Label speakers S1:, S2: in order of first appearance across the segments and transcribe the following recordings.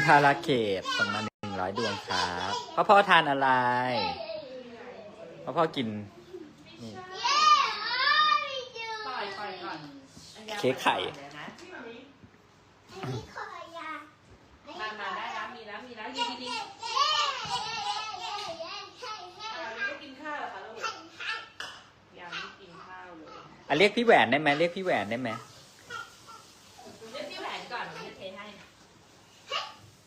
S1: คุณธาราเขตส่งมาหนึ่งร้อยดวงครับพ่อพ่อทานอะไรพ่อพ่อกินนี่
S2: ปล่อยปล่อยก่อนอันยา
S1: เค้กไข่
S2: ปล่อยก่อนเดี๋ยวนะมามาได้แล้วมีแล้วมีแล้วยินดีๆอ่ายังไม่กินข้าวเหรอคะลูกยังไม่กินข้าวเลย
S1: อะเรียกพี่แหวนได้ไหมเรียกพี่แหวนได้ไหม
S2: เรียกพี่แหวนก่อนหนูจะเทให้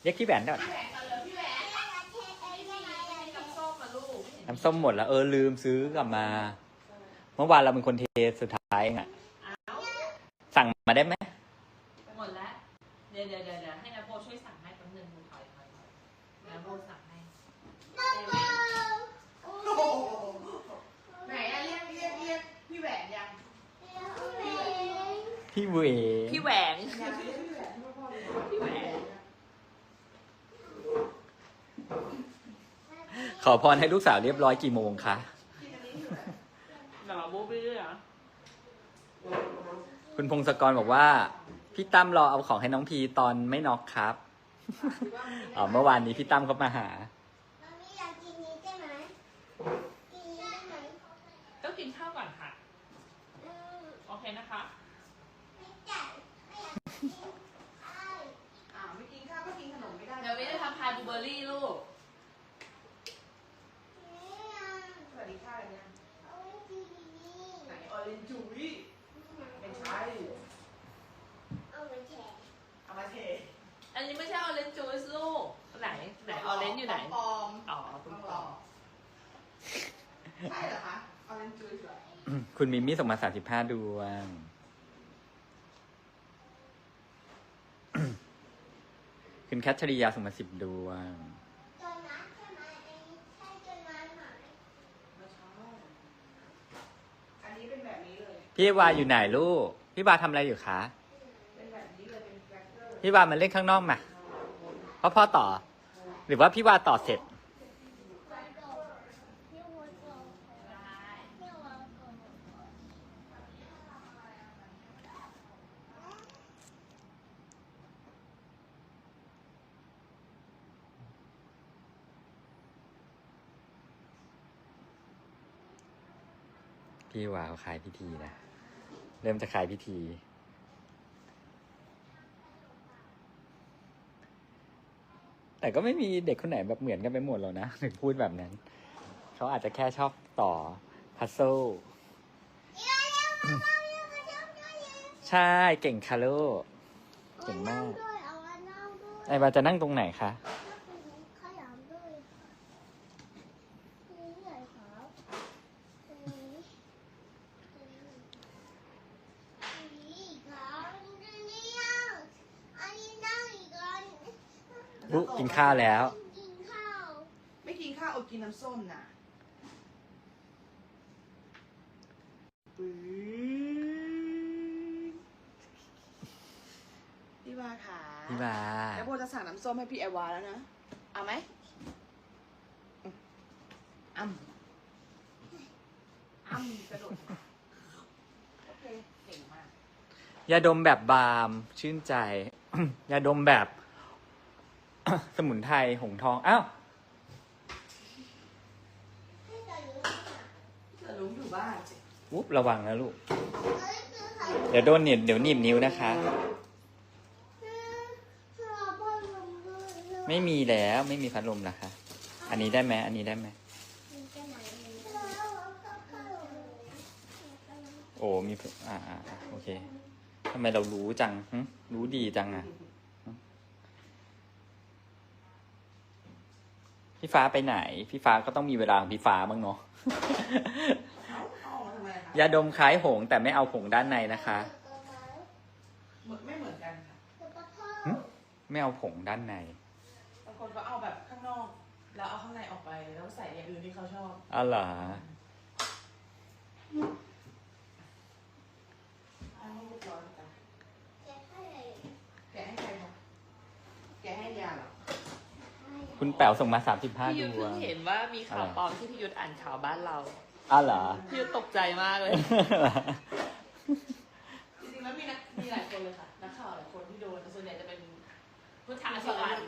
S1: เรียกพี่แหวนก่อน
S2: พี่แหวนก่อนเลยพี่แหวนน้ำส้มมาลูก
S1: น้ำส้มหมดแล้วเออลืมซื้อกลับมา เมื่อวานเราเป็นคนเทสุดท้ายเองอะ
S2: อ้าว
S1: สั่งมาได้ไหม
S2: หมดแล้วเดี๋ยวเดี๋ยวเดี๋ยวเดี๋ยวให้นาโบช่วยสั่งให้แป๊บนึงหนูถอยถอยถอยนาโบสั่งให้เดี๋ยวไหนอะเรียกเรียกเรียกพี่แหวนยัง
S1: พี่เว
S2: พี่แหวนพี่แหวน
S1: ขอพรให้ลูกสาวเรียบร้อยกี่โมงคะ
S2: แบบว่าบูบี้เหรอ
S1: คุณพงศกรบอกว่า พี่ตั้มรอเอาของให้น้องพีตอนไม่น็อกครับ อ๋อเมื่อวานนี้พี่ตั้มเขามาหา
S2: ต้องกินข้าวก่อนค่ะ โอเคนะคะ
S3: อ่าไม่กินข้าวก็กินขนมไม่ได้
S2: เดี๋ยววิจะทำพายบลูเบอร์รี่ลูก
S3: สวัสดีค่ะเนี่ย ไหนออเรนจ์จุยไม่ใช่เอามาเท
S2: อันนี้ไม่ใช่ออเรนจ์จูสลูก ไหน ไหนออเรนจ์อยู่ไหน
S3: ปลอม
S2: อ๋อ
S3: ๆ
S2: คุ
S3: ต้
S2: ณ
S3: อง
S2: ป
S3: ร
S2: อ
S3: อใช่เหรอคะออเรนจ์จุยเหรอ
S1: คุณมิมี่ส่งมาสามสิบห้าดวง คุณแคทชริยาส่งมาสิบดวง
S3: ไม่ใช่อันนี้เป็นแบบนี้เลย
S1: พี่วาอยู่ไหนลูก พี่วาทำอะไรอยู่คะ
S3: เป็นแบบนี้เลยเป็นแฟกเตอร์
S1: พี่วามาเล่นข้างนอกมาพ่อพ่อต่อ หรือว่าพี่วาต่อเสร็จ พี่วาเขาขายพิธีนะ เริ่มจะขายพิธี แต่ก็ไม่มีเด็กคนไหนแบบเหมือนกันไปหมดหรอกนะถึงพูดแบบนั้น เขาอาจจะแค่ชอบต่อพัซโซลใช่เก่งคาโลเก่งมากไอ้บาจะนั่งตรงไหนคะ อุ๊กินข้าวแล้ว
S3: ไม่กินข้าวอดกินน้ำส้มน่ะปื๊ดพี่วาค่ะ
S1: พี่วา
S3: แล้วโบจะสั่งน้ำส้มให้พี่แอวาแล้วนะ เอาไหมอืมอ้ำอ้ำกระโดดโอเคเก่งมาก
S1: ยาดมแบบบาล์มชื่นใจ ยาดมแบบ สมุนไพรหงทอง อ้าว
S3: จะลุงอยู่บ้านสิ
S1: อุ๊บระวังนะลูก เดี๋ยวโดนเหนียเดี๋ยวหนีบนิ้วนะคะ ไม่มีแล้วไม่มีพัดลมนะคะ อันนี้ได้ไหมอันนี้ได้ไหม โอ้มีอ่าอ่าอ่าโอเคทำไมเรารู้จังหึรู้ดีจังอะ พี่ฟ้าไปไหน พี่ฟ้าก็ต้องมีเวลาของพี่ฟ้าบ้างเนาะ
S3: เอาเอามาทำไมคะ
S1: ยาดมคล้ายหงส์แต่ไม่เอาผงด้านในนะคะ
S3: เหมือนไม่เหมือนกันค่ะ
S1: ไม่เอาผงด้านใน
S3: บางคนก็เอาแบบข้างนอก แล้วเอาข้างในออกไปแล้วใส่อย่างอื่นที่เขาชอบ
S1: อ๋อเหรอ
S3: อันนี้เรียบร้อยจ้ะแกะให้ใครคะแกะให้ยาเหรอ
S1: คุณแป๋วส่งมาสามสิบห้า
S2: พี่
S1: ด
S2: ยุทธ
S1: ว
S2: เพิ่
S1: ง
S2: ง เห็นว่ามีข่าว
S1: อะไร
S2: ปลอมที่พี่ยุทธอ่านข่าวบ้านเรา
S1: อ๋อเหรอ
S2: พี่ยุทธตกใจมากเลย
S3: จริงๆแล้วมีนักมีหลายคนเลยค่ะ นักข่าวหลายคนที่โดนแต่ส่วนใหญ่จะเป็น
S2: พุทธาธิวัน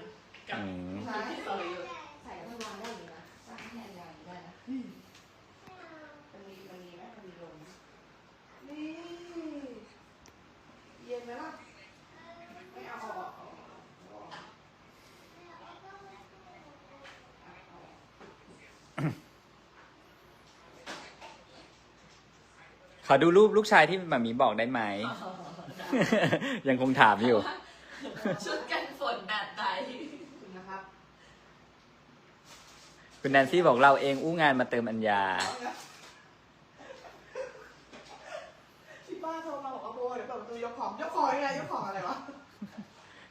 S2: กับ
S1: อืม
S3: ใช่
S2: ที่สรยุทธ์
S3: ใส่แล้วมันวางได้อยู่นะวางให้อันยาวอยู่ได้นะมันมีมันมีไหมมันมีลมนี่เย็นไหมล่ะไม่เอาออกเอาออกเอาออกเอาออก
S1: ขอดูรูปลูกชายที่มามีบอกได้ไหม ยังคงถามอยู่
S2: ชุดกันฝนแบบไหน
S3: คุณนะครับ
S1: คุณแนนซี่บอกเราเองอู้งานมาเติมอัญญา
S3: ที่ป้าโทรมาบอกว่าโบเดี๋ยวเปิดประตูยกของยกของยังไงยกของอะไรวะ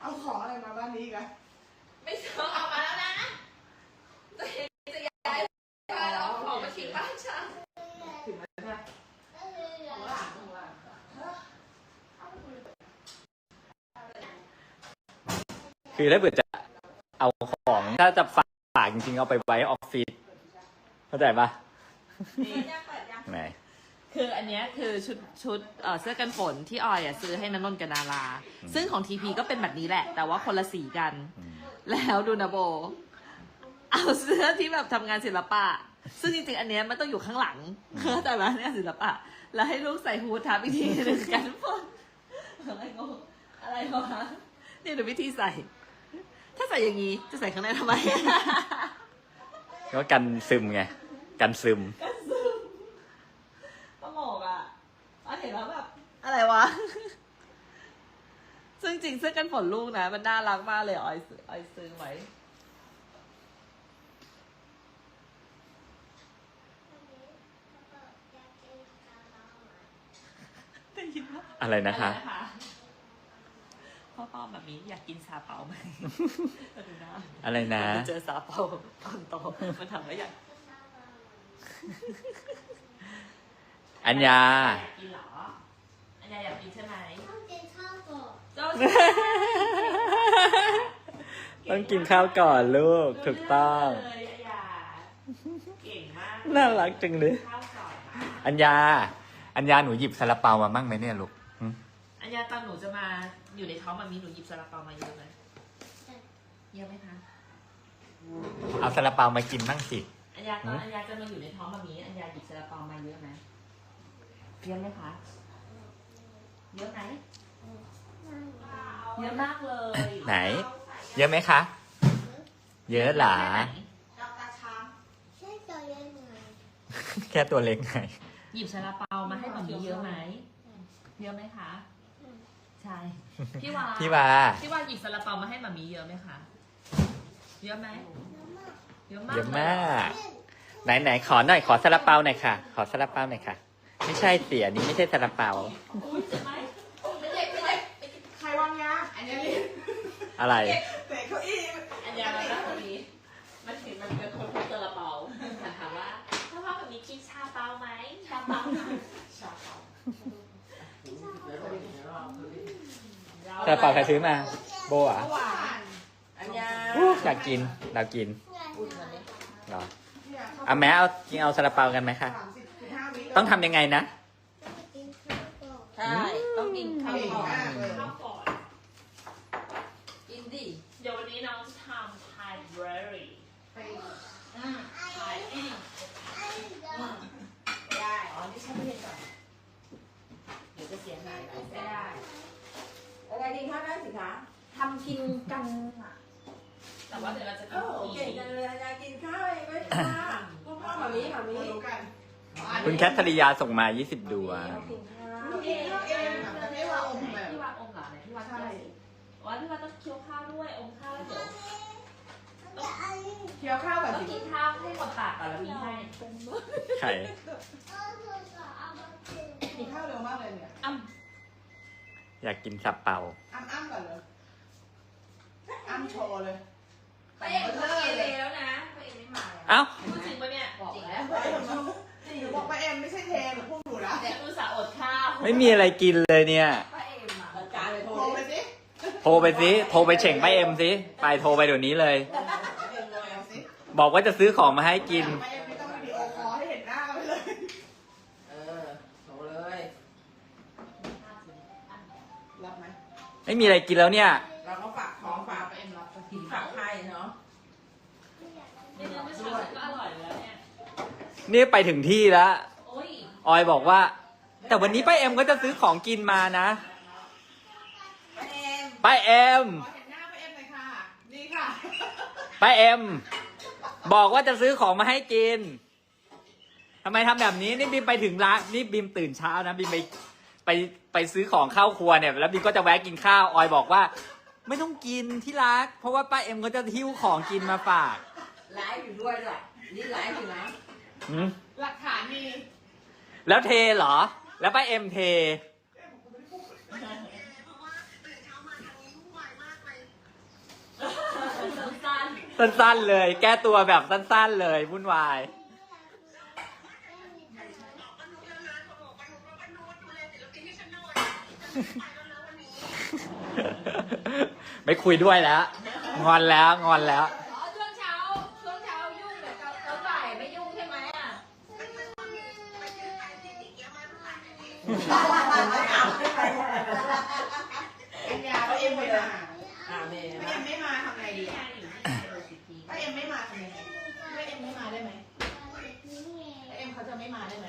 S3: เอาของอะไรมาบ้านนี้อีกัน
S2: ไม่ต้องเอามาแล้วนะจะเห็นจะย้ายมาแล้วเอาของมาทิ้งบ้านฉัน
S3: ถึงแล้วใช่ไหมของหลานของหลาน
S1: คือถ้าเกิดจะเอาของถ้าจะฝากจริงๆเอาไปไว้ออฟฟิศเข้าใจปะไหน
S2: คืออันเนี้ยคือชุดชุดเอ่อเสื้อกันฝนที่ออยอะซื้อให้นันนนท์กับนาราซึ่งของทีพีก็เป็นแบบนี้แหละ แต่ว่าคนละสีกัน
S1: อืม
S2: แล้วดูนะโบ เอาเสื้อที่แบบทำงานศิลปะ ซึ่งจริงๆ อันเนี้ยมันต้องอยู่ข้างหลังแต่ว่าเนี่ยศิลปะ แล้วให้ลูกใส่ฮูดทับอีกทีหนึ่งกันฝนอะไรงงอะไรวะนี่ดูวิธีใส่ ถ้าใส่อย่างนี้จะใส่ข้างในทำไม
S1: ก็กันซึมไง กันซึม
S2: กันซึมตลกอะออยเห็นแล้วแบบ อะไรวะ ซึ่งจริงๆเสื้อกันฝนลูกนะ มันน่ารักมากเลยออยซื้อออยซื้อไว้ได้ยินปะ
S1: อะไรนะคะ
S2: พ่อป้อ มแบบนี้อยากกินซาเปาไหมดูนะ
S1: อะไรนะ
S2: เจอซาเปาตอนโตมันทำแล้วอยาก
S1: อัญญา
S2: อยากกินเหรออันยาอยากกินใช่ไหม
S4: ต้องกินข้าวก่อน
S2: เจ้า
S1: ต้องกินข้าวก่อนลูกถูกต้อง
S2: เลยอันยาเก่งมาก
S1: น่ารักจังเลย
S2: ข้าวก่อนนะ
S1: อัญญา อัญญาหนูหยิบซาลาเปามามั่งไหมเนี่ยลูกหึ
S2: อัน ยาตอนหนูจะมาอยู่ในท้องมันมีหนูหยิบซาลาเปามาเยอะไหมเยอะไหมคะ
S1: เอาซาลาเปามากินมั่งสิ
S2: อันยาตอนอันยาจะมาอยู่ในท้องมันมีอันยาหยิบซาลาเปามาเยอะไหมเยอะไหมคะ เยอะไหมเยอะมากเลย
S1: ไหน เยอะไหมคะ เยอะหลา
S3: ดอกตาช้าง
S4: ใช่ตัวยังไง
S1: แค่ตัวเล็กไง
S2: หยิบซาลาเปามาให้มันมีเยอะไหมเยอะไหมคะ ใช่ พี่วา
S1: พี่วา
S2: พี่วาหยิบซาลาเปามาให้มามีเยอะไหมคะ เยอะไหมเยอะมาก
S1: เยอะมาก
S2: ลย
S1: ไหนไหนขอหน่อยขอซาลาเปาหน่อยค่ะ ขอซาลาเปาหน่อยค่ะ ไม่ใช่เสียนี้ไม่ใช่ซาลาเปา
S2: อุ้ยเจ็บไหมไม่เจ็บไม่เจ็บ
S3: ใครวางยาอันนี้รีบ
S1: อะไร
S3: เตะเก้าอี้
S2: อันยามาแล้วคนนี้มันถึงมันเป็นคนพูดซาลาเปาถามถามว่าถ้าว่าแบบนี้กินชาเปาไหมชาเปา
S3: ชาเปา
S1: ซาลาเปาใครซื้อมา โบอะ
S3: หวานอันยา
S1: อู้อยากกินเรากิน
S2: อุ่นมาเลย
S1: เหรอ
S3: เนี่ย
S1: เอาแม้เอากินเอาซาลาเปากันไหมคะ
S3: สามสิบสิบห้าวิ
S1: ต้องทำยังไงนะ
S4: ต้องกินข้าวก่อน
S2: ใช่ ต้องกินข้าว
S3: เก่ง
S2: ก่อน
S3: มากเลย
S2: ข้าวก่อน
S3: กินดิ
S2: เดี๋ยววันนี้น้องจะทำไทยเบรรี่
S3: ไป
S2: อืมไทยอืม
S4: ไอ้เด็ก
S3: ได้
S2: อ๋อนี่ใช่ไม่ได้ก่อนเดี๋ยวจะเสียหายไป
S3: ไม่ได้อะไรดีคะได้สิคะ
S2: ทำกินกันอะแต่ว่าเดี๋ยวเราจะ
S3: เอ
S2: กิน
S3: อเก่งจังเลยอยากกินข้าวเองไหมคะพ่อพ่อแบบนี้แบบนี้รู้กัน
S1: คุณแคทธริยาส่งมา 20 ดวง
S3: กินข้าวเองเองแต่ไม่ว่าอมแบบ
S2: พี่วาอมเหรอไหนพี่วา
S3: ใช่
S2: ว่าพี่วาต้องเคี้ยวข้าวด้วยอมข้าวแล้วเดี๋ยว
S4: ไอ้
S3: เคี้ยวข้าวแบบ
S2: ต้อง
S3: สิ
S2: กินข้าวให้หมดปากก่อนแล้วมีให้
S1: ไข่
S4: เอาตัวสาวเอามากิน
S3: กินข้าวเร็วมากเลยเนี่ย
S2: อ้ำ
S1: อยากกินซาเปา
S3: อ้ำอ้ำก่อนเลย อ้ำโชว์เลย
S2: ไปเองเขาเกเรแล้วนะไปเองไม่มา
S1: เอ้า
S2: พูดจริงปะเนี่ยบอกแล้ว
S3: หนูบอกป้าเอ็มไม่ใช่เทหนูพูดหนูนะ
S2: แต่อุตส่าห์อดข้าว
S1: ไม่มีอะไรกินเลยเนี่ย
S2: ป้าเอ็มอะ
S3: จานเลยโทรไปสิ
S1: โทรไปสิโทรไปเฉ่งป้าเอ็มสิไปโทรไปเดี๋ยวนี้เลย
S3: ป้าเอ็มเลยเอาสิ
S1: บอกว่าจะซื้อของมาให้กิน
S3: ป้าเอ็มไม่ต้องวิดีโอคอลให้เห็นหน้ากันไปเลยเออโทรเลยรับไหม
S1: ไม่มีอะไรกินแล้วเนี่ย
S3: เราก็ฝากของฝากไป
S1: นี่ไปถึงที่แล้ว
S2: โอ้ย
S1: ออยบอกว่า แต่วันนี้ป้าเอ็มก็จะซื้อของกินมานะ
S3: ป้าเอ็ม
S1: ป้าเอ็ม
S3: ขอเห็นหน้าป้าเอ็มหน่อยค่ะ นี่ค่ะ
S1: ป้าเอ็มบอกว่าจะซื้อของมาให้กินทำไมทำแบบนี้นี่บิมไปถึงร้านนี่บิมตื่นเช้านะบิมไปไปไปซื้อของเข้าครัวเนี่ย แล้วบิมก็จะแวะกินข้าวออยบอกว่า ไม่ต้องกินที่รัก เพราะว่าป้าเอ็มก็จะหิ้วของกินมาฝาก
S5: ไลฟ์อยู่ด้วยด้วยนี่ไลฟ์อยู่นะ
S1: หืม
S3: หลักฐานมี
S1: แล้วเทเหรอ แล้วป้าเอ็มเท
S2: สั้น
S1: สั้นๆเลย แก้ตัวแบบสั้นๆเลยวุ่นวายไม่คุยด้วยแล้ว งอนแล้วงอนแล้ว
S2: ๆอ๋อช่วงเช้าช่วงเช้ายุ่งแต่ตอนบ่ายไม่ยุ่งใช่ไหมอะ
S3: ปัญญาป้าเอ็มไม่มา
S5: อ่าเมย์
S3: ป้าเอ็มไม่มาทำไงดีอะป้าเอ็มไม่มาทำไงป้าเอ็มไม่มาได้ไหมป้าเอ็มเขาจะไม่มาได้ไหม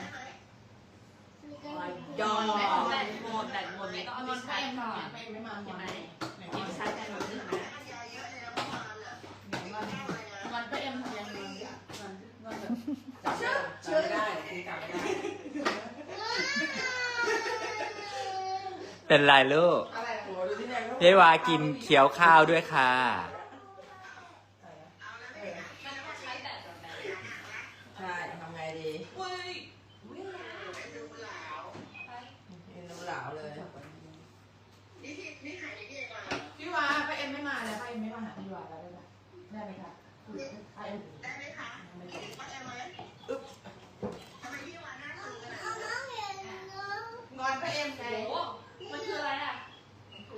S5: ยอม
S2: แบตแตหมดแบตหมดนี้ต้องเอา
S3: น
S2: ไป
S3: อน
S2: ชา
S3: ป้า
S2: ร์จ
S3: เอ็ม
S2: ก่อน
S3: ป้าเอ็มไม่มา
S2: ใช่ไหม
S3: น
S2: กินชาร์จกันหมดใช่ไหม
S3: วันป้าเอ็มยังไงวันวันแบบ
S5: จับไม่ได้จับไม่ได้คือจับไม่ได้
S1: เป็นไรลูก
S3: อะไรอะ
S5: โอ้ดูที่ไหน
S1: เยวากินเคี้ยวข้าวด้วยค่ะ
S5: ใช่ทำไงดี
S2: อุ้ย
S5: เอ็นดูเหลาเลย
S3: พี่วาป้าเอ็มไม่มาแล้วป้าเอ็มไม่มาหาพี่วาแล้วได้ไหมได้ไหมคะป้าเอ็มได้ไหมคะงอนป้าเอ็มไง
S2: โอ้มันคืออะไรอะเ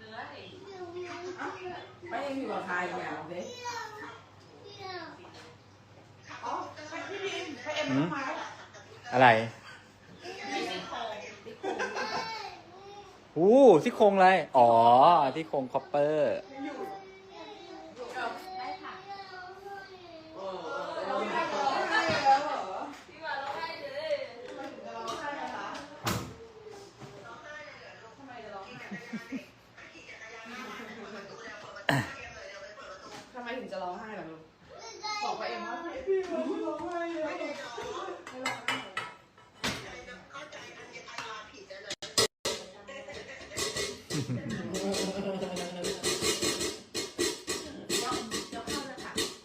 S2: นื้อสิ
S5: ไม่ยัง อยู่กับใครเนี่ยเอาสิ
S3: อ๋อป้าพี่พิมป้าเอ็มไม่ต้องมาแล้ว
S1: อะไร
S2: มีซี่โครงซี่โครง
S1: อู้ที่โครงอะไร อ๋อที่โครงคอปเปอร์
S2: ได้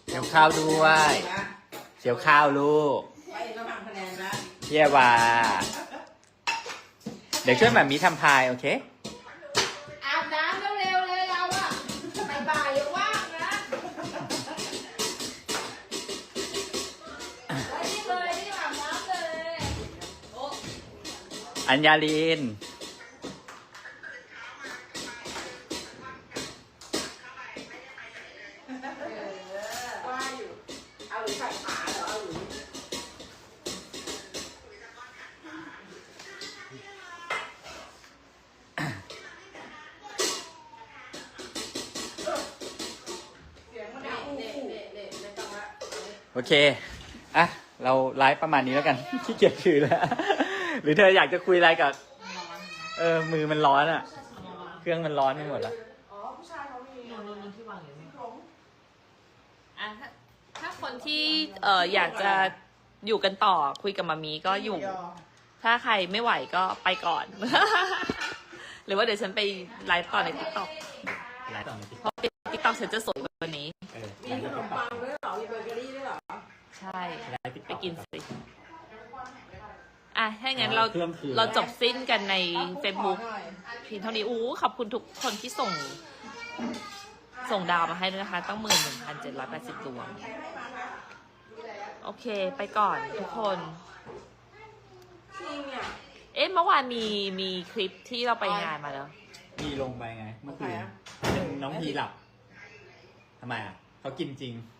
S3: เกี่ย
S1: วข้าวด้วย เกี่ยวข้าวลูก
S5: ไปก็ทำคะแนนนะ
S1: เยวาเดี๋ยวช่วยแบบมีทำพาย โอเค
S3: อาบน้ำเร็วๆเลยเราอะบ่ายๆยังว่างนะ
S2: ได้นี่เลยนี่อาบน้ำเลยโอ้
S1: อัญญาลิน เคอะเราไลฟ์ประมาณนี้แล้วกัน ขี้เกียจถือแล้ว หรือเธออยากจะคุยอะไรกับเออมือมันร้อนอะ เครื่องมันร้อนไปหมดแล้ว
S3: อ๋อผู้ชายเขามี
S2: นู่นนู่นนู่นที่วางอยู่นี่
S3: ผม
S2: อะถ้าถ้าคนที่เอ่ออยากจะอยู่กันต่อคุยกับมามีก็อยู่ ถ้าใครไม่ไหวก็ไปก่อน หรือว่าเดี๋ยวฉันไปไลฟ์ต่อในทิกตอก
S1: ไลฟ์ต่อใน
S2: เพราะทิกตอกฉันจะสวยกว่าวันนี้
S1: เออ
S5: มีขนมปังด้วยเหรอ มีเบเกอรี่ด้วยเหรอ
S2: ใช่
S1: ไลฟ์
S2: ไปกินสิอะถ้างั้นเรา
S1: เครื่องคืน
S2: เราจบสิ้นกันใน Facebook
S5: ขอหน่อย
S2: เพียงเท่านี้อู้ขอบคุณทุกคนที่ส่ง ส่งดาวมาให้ด้วยนะคะต้องหมื่นหนึ่งพันเจ็ดร้อยแปดสิบดวง โอเค ไปก่อนทุกคน
S5: จริงเนี่ย
S2: เอ๊ะ เมื่อวานมีมีคลิปที่เราไปงานมาแล้ว
S1: พีลงไปไง เมื่อคืน
S5: ใครอะ
S1: น้องพีหลับทำไมอะเขากินจริง
S5: เ